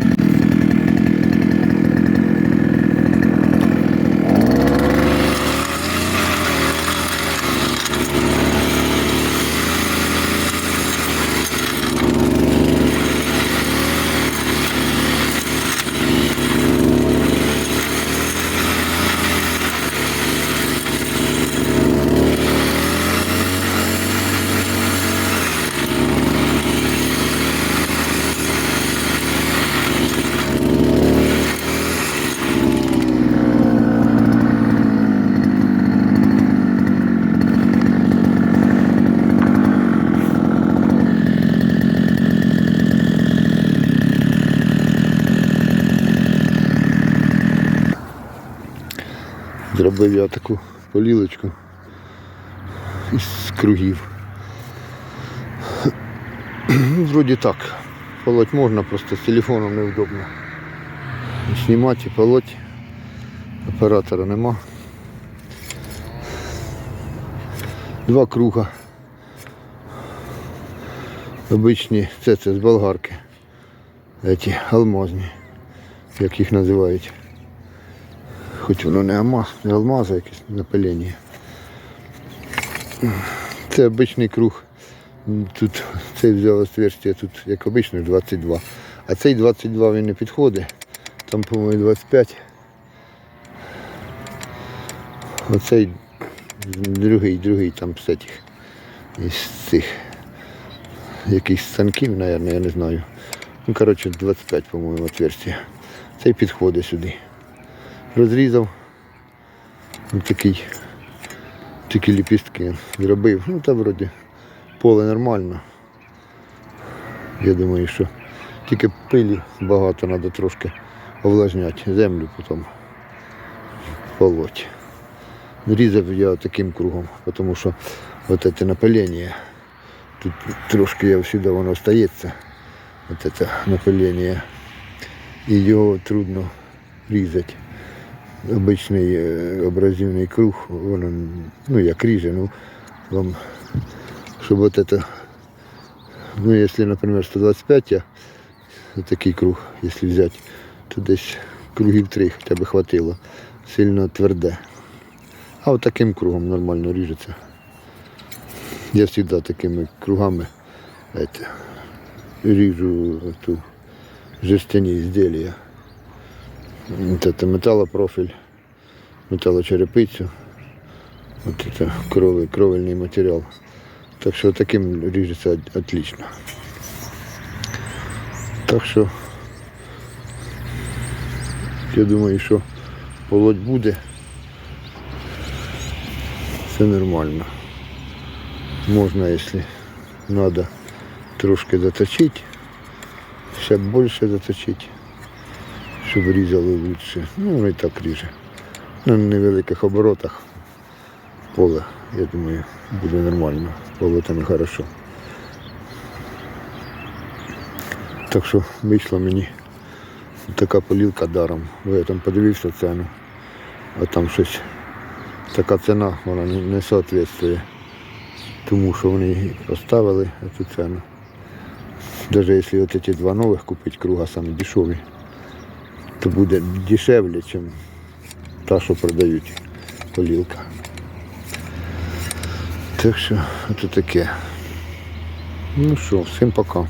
you Зробив я таку полілочку із кругів. Ну, Вроді так. Полоть можна, просто з телефоном невдобно. Знімати і полоть. Оператора нема. Два круга. Обичні, це це з болгарки. Эти алмазні, як їх називають. Хоч воно не алмаз, не алмаз, а якесь напилення. Це обичний круг. Тут цей взяв отверстие, тут як обично 22. А цей 22 він не підходить. Там, по-моєму, 25. Оцей другий, другий там з із цих якихось станків, мабуть, я не знаю. Ну, коротше, 25, по-моєму, отверстие. Цей підходить сюди. Розрізав. Ось такий, такі ліпістки зробив. Ну та вроді поле нормально. Я думаю, що тільки пилі багато, треба трошки овлажняти землю, потім полоть. Різав я таким кругом, тому що от це напилення, тут трошки я всюди воно остається, от напилення, і його трудно різати. Обичний е, абразивний круг, воно, ну як ріже, ну вам, щоб от это, ну якщо, наприклад, 125 я, такий круг, якщо взяти, то десь кругів три хоча б хватило, сильно тверде. А от таким кругом нормально ріжеться. Я завжди такими кругами это, ріжу ту жестяні изделия. Это металлопрофиль, металлочерепицю. Вот это кровель, кровельный материал. Так що таким ріжеться от- отлично. Так що я думаю, що полоть буде. Все нормально. Можна, якщо треба, трошки заточити, ще більше заточити щоб різали лучше. Ну, воно і так ріже. На невеликих оборотах поле, я думаю, буде нормально. Поле там і хорошо. Так що вийшла мені така полілка даром. Я там подивився ціну, а там щось така ціна, вона не, не соответствує тому, що вони її поставили цю ціну. Навіть якщо ці два нових купити круга самі дешеві, то буде дешевле, ніж та, що продають полілка. Так що це таке. Ну що, всім пока.